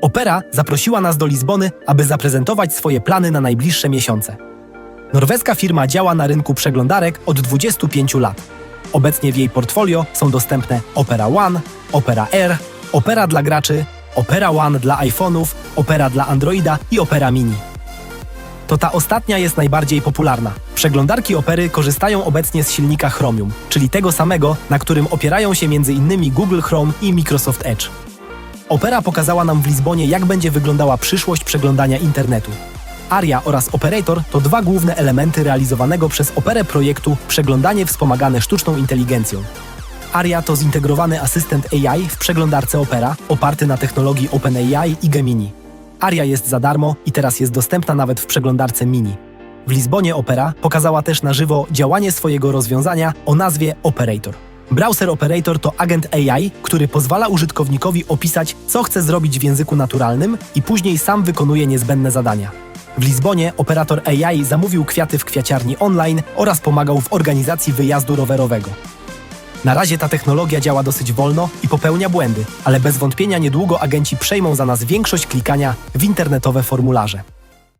Opera zaprosiła nas do Lizbony, aby zaprezentować swoje plany na najbliższe miesiące. Norweska firma działa na rynku przeglądarek od 25 lat. Obecnie w jej portfolio są dostępne Opera One, Opera Air, Opera dla graczy, Opera One dla iPhone'ów, Opera dla Androida i Opera Mini. To ta ostatnia jest najbardziej popularna. Przeglądarki Opery korzystają obecnie z silnika Chromium, czyli tego samego, na którym opierają się m.in. Google Chrome i Microsoft Edge. Opera pokazała nam w Lizbonie, jak będzie wyglądała przyszłość przeglądania internetu. ARIA oraz Operator to dwa główne elementy realizowanego przez Operę projektu Przeglądanie wspomagane sztuczną inteligencją. ARIA to zintegrowany asystent AI w przeglądarce Opera, oparty na technologii OpenAI i Gemini. ARIA jest za darmo i teraz jest dostępna nawet w przeglądarce Mini. W Lizbonie Opera pokazała też na żywo działanie swojego rozwiązania o nazwie Operator. Browser Operator to agent AI, który pozwala użytkownikowi opisać, co chce zrobić w języku naturalnym i później sam wykonuje niezbędne zadania. W Lizbonie operator AI zamówił kwiaty w kwiaciarni online oraz pomagał w organizacji wyjazdu rowerowego. Na razie ta technologia działa dosyć wolno i popełnia błędy, ale bez wątpienia niedługo agenci przejmą za nas większość klikania w internetowe formularze.